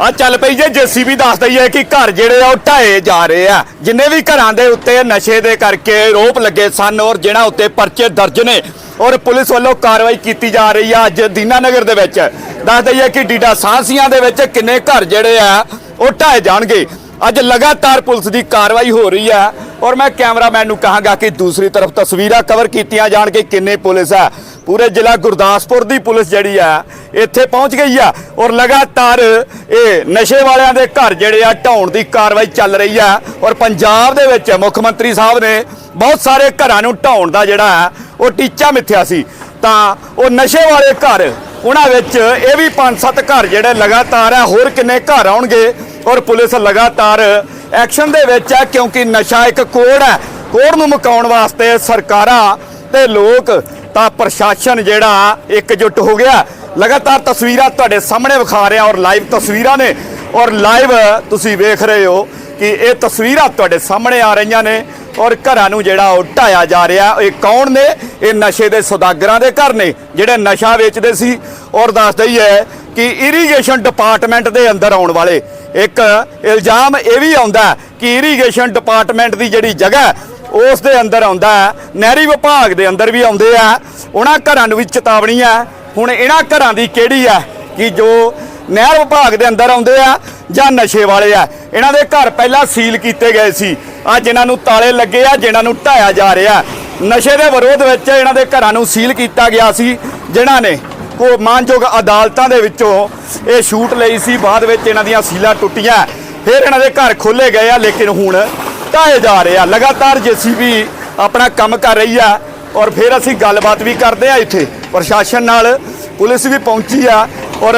ਆ ਚੱਲ ਪਈ ਜੇ ਜੀਸੀਬੀ ਦੱਸ ਦਈ ਹੈ ਕਿ ਘਰ ਜਿਹੜੇ ਆ ਉਹ ਢਾਏ ਜਾ ਰਹੇ ਆ। ਜਿੰਨੇ ਵੀ ਘਰਾਂ ਦੇ ਉੱਤੇ ਨਸ਼ੇ ਦੇ ਕਰਕੇ ਰੋਪ ਲੱਗੇ ਸਨ ਔਰ ਜਿਹਨਾਂ ਉੱਤੇ ਪਰਚੇ ਦਰਜ ਨੇ ਔਰ ਪੁਲਿਸ ਵੱਲੋਂ ਕਾਰਵਾਈ ਕੀਤੀ ਜਾ ਰਹੀ ਆ ਅੱਜ ਦੀਨਾਨਗਰ ਦੇ ਵਿੱਚ। ਦੱਸ ਦਈਏ ਕਿ ਡੀਡਾ ਸਾਂਸੀਆਂ ਦੇ ਵਿੱਚ ਕਿੰਨੇ ਘਰ ਜਿਹੜੇ ਆ ਉਹ ਢਾਏ ਜਾਣਗੇ। ਅੱਜ ਲਗਾਤਾਰ ਪੁਲਿਸ ਦੀ ਕਾਰਵਾਈ ਹੋ ਰਹੀ ਹੈ ਔਰ ਮੈਂ ਕੈਮਰਾਮੈਨ ਨੂੰ ਕਹਾਂਗਾ ਕਿ ਦੂਸਰੀ ਤਰਫ ਤਸਵੀਰਾਂ ਕਵਰ ਕੀਤੀਆਂ ਜਾਣ ਕਿ ਕਿੰਨੇ ਪੁਲਿਸ ਹੈ ਪੂਰੇ ਜ਼ਿਲ੍ਹਾ ਗੁਰਦਾਸਪੁਰ ਦੀ ਪੁਲਿਸ ਜਿਹੜੀ ਆ, ਇੱਥੇ ਪਹੁੰਚ ਗਈ ਆ ਔਰ ਲਗਾਤਾਰ ਇਹ ਨਸ਼ੇ ਵਾਲਿਆਂ ਦੇ ਘਰ ਜਿਹੜੇ ਆ, ਢਾਉਣ ਦੀ ਕਾਰਵਾਈ ਚੱਲ ਰਹੀ ਆ ਔਰ ਪੰਜਾਬ ਦੇ ਵਿੱਚ ਮੁੱਖ ਮੰਤਰੀ ਸਾਹਿਬ ਨੇ ਬਹੁਤ ਸਾਰੇ ਘਰਾਂ ਨੂੰ ਢਾਉਣ ਦਾ ਜਿਹੜਾ ਹੈ ਉਹ ਟੀਚਾ ਮਿੱਥਿਆ ਸੀ। ਤਾਂ ਉਹ ਨਸ਼ੇ ਵਾਲੇ ਘਰ, ਉਹਨਾਂ ਵਿੱਚ ਇਹ ਵੀ ਪੰਜ ਸੱਤ ਘਰ ਜਿਹੜੇ ਲਗਾਤਾਰ ਹੈ ਹੋਰ ਕਿੰਨੇ ਘਰ ਆਉਣਗੇ ਔਰ ਪੁਲਿਸ ਲਗਾਤਾਰ ਐਕਸ਼ਨ ਦੇ ਵਿੱਚ ਹੈ ਕਿਉਂਕਿ ਨਸ਼ਾ ਇੱਕ ਕੋੜ ਹੈ ਕੋੜ ਨੂੰ ਮੁਕਾਉਣ ਵਾਸਤੇ ਸਰਕਾਰਾਂ ਤੇ ਲੋਕ ਤਾਂ ਪ੍ਰਸ਼ਾਸਨ ਜਿਹੜਾ ਇਕਜੁੱਟ ਹੋ ਗਿਆ। ਲਗਾਤਾਰ ਤਸਵੀਰਾਂ ਤੁਹਾਡੇ ਸਾਹਮਣੇ ਵਿਖਾ ਰਿਹਾ ਔਰ ਲਾਈਵ ਤਸਵੀਰਾਂ ਨੇ। ਔਰ ਲਾਈਵ ਤੁਸੀਂ ਵੇਖ ਰਹੇ ਹੋ ਕਿ ਇਹ ਤਸਵੀਰਾਂ ਤੁਹਾਡੇ ਸਾਹਮਣੇ ਆ ਰਹੀਆਂ ਨੇ ਔਰ ਘਰਾਂ ਨੂੰ ਜਿਹੜਾ ਉਹ ਢਾਇਆ ਜਾ ਰਿਹਾ। ਇਹ ਕੌਣ ਨੇ? ਇਹ ਨਸ਼ੇ ਦੇ ਸੌਦਾਗਰਾਂ ਦੇ ਘਰ ਨੇ, ਜਿਹੜੇ ਨਸ਼ਾ ਵੇਚਦੇ ਸੀ। ਔਰ ਦੱਸ ਦਈਏ ਕਿ ਇਰੀਗੇਸ਼ਨ ਡਿਪਾਰਟਮੈਂਟ ਦੇ ਅੰਦਰ ਆਉਣ ਵਾਲੇ ਇੱਕ ਇਲਜ਼ਾਮ ਇਹ ਵੀ ਆਉਂਦਾ ਕਿ ਇਰੀਗੇਸ਼ਨ ਡਿਪਾਰਟਮੈਂਟ ਦੀ ਜਿਹੜੀ ਜਗ੍ਹਾ ਉਸ ਦੇ ਅੰਦਰ ਆਉਂਦਾ ਹੈ। ਨਹਿਰੀ ਵਿਭਾਗ ਦੇ ਅੰਦਰ ਵੀ ਆਉਂਦੇ ਆ। ਉਹਨਾਂ ਘਰਾਂ ਨੂੰ ਵੀ ਚੇਤਾਵਨੀ ਹੈ। ਹੁਣ ਇਹਨਾਂ ਘਰਾਂ ਦੀ ਕਿਹੜੀ ਹੈ ਕਿ ਜੋ ਨਹਿਰ ਵਿਭਾਗ ਦੇ ਅੰਦਰ ਆਉਂਦੇ ਆ ਜਾਂ ਨਸ਼ੇ ਵਾਲੇ ਆ। ਇਹਨਾਂ ਦੇ ਘਰ ਪਹਿਲਾਂ ਸੀਲ ਕੀਤੇ ਗਏ ਸੀ। ਆ ਜਿਨ੍ਹਾਂ ਨੂੰ ਤਾਲੇ ਲੱਗੇ ਆ ਜਿਨ੍ਹਾਂ ਨੂੰ ਢਾਇਆ ਜਾ ਰਿਹਾ। ਨਸ਼ੇ ਦੇ ਵਿਰੋਧ ਵਿੱਚ ਇਹਨਾਂ ਦੇ ਘਰਾਂ ਨੂੰ ਸੀਲ ਕੀਤਾ ਗਿਆ ਸੀ, ਜਿਨ੍ਹਾਂ ਨੇ ਕੋ ਮਾਨਯੋਗ ਅਦਾਲਤਾਂ ਦੇ ਵਿੱਚੋਂ ਇਹ ਸ਼ੂਟ ਲਈ ਸੀ। ਬਾਅਦ ਵਿੱਚ ਇਹਨਾਂ ਦੀਆਂ ਸੀਲਾਂ ਟੁੱਟੀਆਂ। ਫਿਰ ਇਹਨਾਂ ਦੇ ਘਰ ਖੋਲੇ ਗਏ ਆ, ਲੇਕਿਨ ਹੁਣ ਢਾਏ ਜਾ ਰਹੇ। ਆ ਲਗਾਤਾਰ ਜੀਸੀਬੀ ਆਪਣਾ ਕੰਮ ਕਰ ਰਹੀ ਆ ਔਰ ਫਿਰ ਅਸੀਂ ਗੱਲਬਾਤ ਵੀ ਕਰਦੇ ਆ ਇੱਥੇ। ਪ੍ਰਸ਼ਾਸਨ ਨਾਲ ਪੁਲਿਸ ਵੀ ਪਹੁੰਚੀ ਆ ਔਰ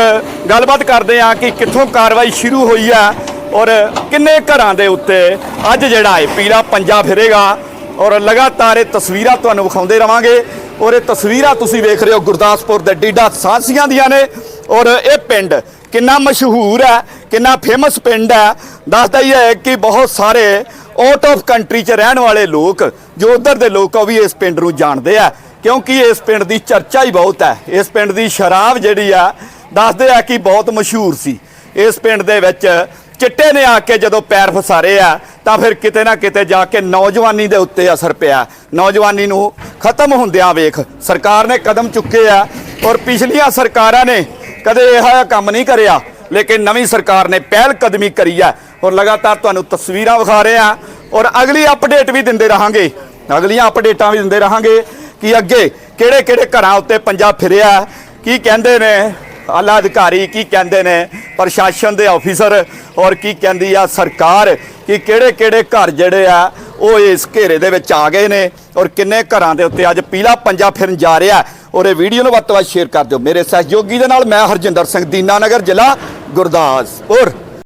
ਗੱਲਬਾਤ ਕਰਦੇ ਆ ਕਿ ਕਿੱਥੋਂ ਕਾਰਵਾਈ ਸ਼ੁਰੂ ਹੋਈ ਆ ਔਰ ਕਿੰਨੇ ਘਰਾਂ ਦੇ ਉੱਤੇ ਅੱਜ ਜਿਹੜਾ ਹੈ ਪੀਲਾ ਪੰਜਾ ਫਿਰੇਗਾ ਔਰ ਲਗਾਤਾਰ ਇਹ ਤਸਵੀਰਾਂ ਤੁਹਾਨੂੰ ਵਿਖਾਉਂਦੇ ਰਵਾਂਗੇ ਔਰ ਇਹ ਤਸਵੀਰਾਂ ਤੁਸੀਂ ਵੇਖ ਰਹੇ ਹੋ ਗੁਰਦਾਸਪੁਰ ਦੇ ਡੀਡਾ ਸਾਂਸੀਆਂ ਦੀਆਂ ਨੇ ਔਰ ਇਹ ਪਿੰਡ ਕਿੰਨਾ ਮਸ਼ਹੂਰ ਹੈ, ਕਿੰਨਾ ਫੇਮਸ ਪਿੰਡ ਹੈ। ਦੱਸਦਾ ਹੀ ਹੈ ਕਿ ਬਹੁਤ ਸਾਰੇ ਆਊਟ ਆਫ ਕੰਟਰੀ 'ਚ ਰਹਿਣ ਵਾਲੇ ਲੋਕ, ਜੋ ਉਧਰ ਦੇ ਲੋਕ ਆ, ਉਹ ਵੀ ਇਸ ਪਿੰਡ ਨੂੰ ਜਾਣਦੇ ਆ। ਕਿਉਂਕਿ ਇਸ ਪਿੰਡ ਦੀ ਚਰਚਾ ਹੀ ਬਹੁਤ ਹੈ ਇਸ ਪਿੰਡ ਦੀ ਸ਼ਰਾਬ ਜਿਹੜੀ ਆ, ਦੱਸਦੇ ਆ ਕਿ ਬਹੁਤ ਮਸ਼ਹੂਰ ਸੀ। ਇਸ ਪਿੰਡ ਦੇ ਵਿੱਚ ਚਿੱਟੇ ਨੇ ਆ ਕੇ ਜਦੋਂ ਪੈਰ ਫਸਾਰੇ ਆ, ਤਾਂ ਫਿਰ ਕਿਤੇ ਨਾ ਕਿਤੇ ਜਾ ਕੇ ਨੌਜਵਾਨੀ ਦੇ ਉੱਤੇ ਅਸਰ ਪਿਆ। ਨੌਜਵਾਨੀ ਨੂੰ ਖਤਮ ਹੁੰਦਿਆਂ ਵੇਖ ਸਰਕਾਰ ਨੇ ਕਦਮ ਚੁੱਕੇ ਆ, ਔਰ ਪਿਛਲੀਆਂ ਸਰਕਾਰਾਂ ਨੇ ਕਦੇ ਇਹੋ ਜਿਹਾ ਕੰਮ ਨਹੀਂ ਕਰਿਆ। ਲੇਕਿਨ ਨਵੀਂ ਸਰਕਾਰ ਨੇ ਪਹਿਲ ਕਦਮੀ ਕਰੀ ਆ ਔਰ ਲਗਾਤਾਰ ਤੁਹਾਨੂੰ ਤਸਵੀਰਾਂ ਵਿਖਾ ਰਹੇ ਆ ਔਰ ਅਗਲੀ ਅਪਡੇਟ ਵੀ ਦਿੰਦੇ ਰਹਾਂਗੇ। ਅਗਲੀਆਂ ਅਪਡੇਟਾਂ ਵੀ ਦਿੰਦੇ ਰਹਾਂਗੇ ਕਿ ਅੱਗੇ ਕਿਹੜੇ ਕਿਹੜੇ ਘਰਾਂ ਉੱਤੇ ਪੰਜਾਬ ਫਿਰਿਆ, ਕੀ ਕਹਿੰਦੇ ਨੇ ਆਲਾ ਅਧਿਕਾਰੀ, ਕੀ ਕਹਿੰਦੇ ਨੇ ਪ੍ਰਸ਼ਾਸਨ ਦੇ ਆਫੀਸਰ ਔਰ ਕੀ ਕਹਿੰਦੀ ਆ ਸਰਕਾਰ ਕਿ ਕਿਹੜੇ ਕਿਹੜੇ ਘਰ ਜਿਹੜੇ ਆ ਉਹ ਇਸ ਘੇਰੇ ਦੇ ਵਿੱਚ ਆ ਗਏ ਨੇ ਔਰ ਕਿੰਨੇ ਘਰਾਂ ਦੇ ਉੱਤੇ ਅੱਜ ਪੀਲਾ ਪੰਜਾ ਫਿਰਨ ਜਾ ਰਿਹਾ। ਔਰ ਇਹ ਵੀਡੀਓ ਨੂੰ ਵੱਧ ਤੋਂ ਵੱਧ ਸ਼ੇਅਰ ਕਰ ਦਿਓ। ਮੇਰੇ ਸਹਿਯੋਗੀ ਦੇ ਨਾਲ ਮੈਂ ਹਰਜਿੰਦਰ ਸਿੰਘ ਦੀਨਾਨਗਰ ਜ਼ਿਲ੍ਹਾ ਗੁਰਦਾਸਪੁਰ।